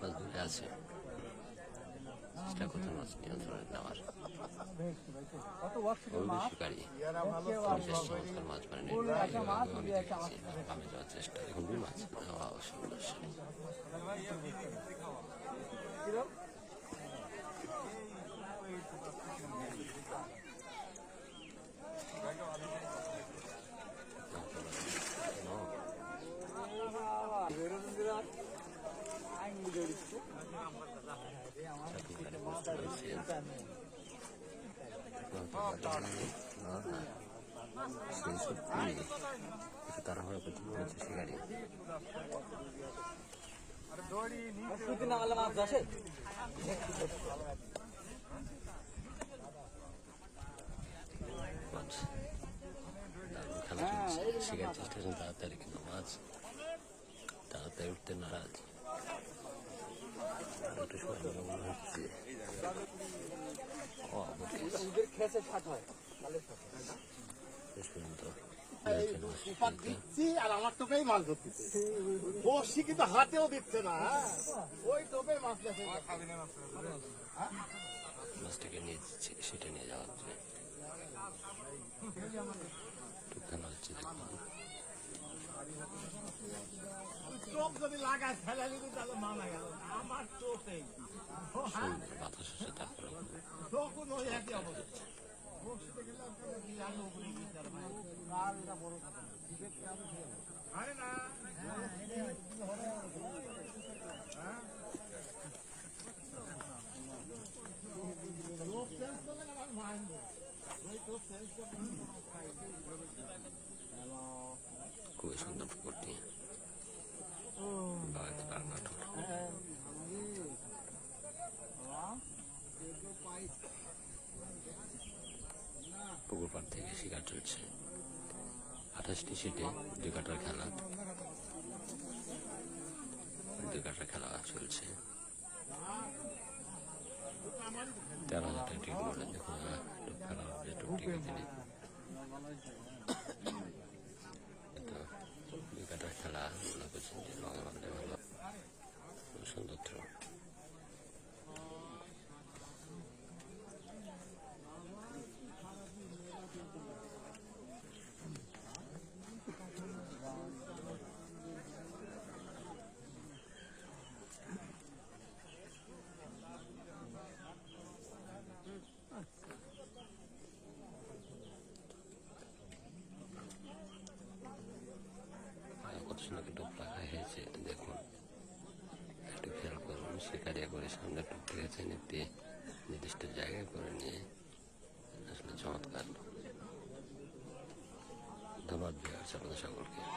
মাছ ধরে আছে। চেষ্টা করছেন মাছ নিয়ন্ত্রণে নেওয়ার। শিকারী। মাছ মানে আমি যাওয়ার চেষ্টা। এখন মাছ। নেওয়া সমস্যা সেই সত্যি একটু তাড়াহুড়া করতে চেষ্টা করছেন তাড়াতাড়ি কিন্তু মাছ তাড়াতাড়ি উঠতে নারাজ আমার টোপেই মাছ কিন্তু হাতেও দিচ্ছে না হ্যাঁ? ওই টোপে মাছ মাছটাকে নিয়ে সেটা নিয়ে যাওয়া হচ্ছে টুকখানা হচ্ছে দেখুন যদি লাগায় ফেলে দিবি তাহলে মানা গেল। আমার তখন ওই একই অবস্থা? আরে না টোপ চেঞ্জ করলে আমার মাইন্ড ওই চেঞ্জ করলে খুবই সুন্দর থেকে শিকার চলছে। আঠাশটি সিটে দুই কাটার খেলা। দুই কাটার খেলা চলছে। তেরো হাজার টাকা টিকিট দেখুন খেলা হবে টুক টিকিট কাটার খেলা মনে করছেন যে ভালো সুন্দর থ্রো কত সুন্দর একটা টোপ রাখা হয়েছে দেখুন একটু খেয়াল করুন শিকারিয়া করে সামনে টুকতে গেছে নিতে নির্দিষ্ট জায়গায় করে নিয়ে আসলে চমৎকার। ধন্যবাদ বিহার সকলকে।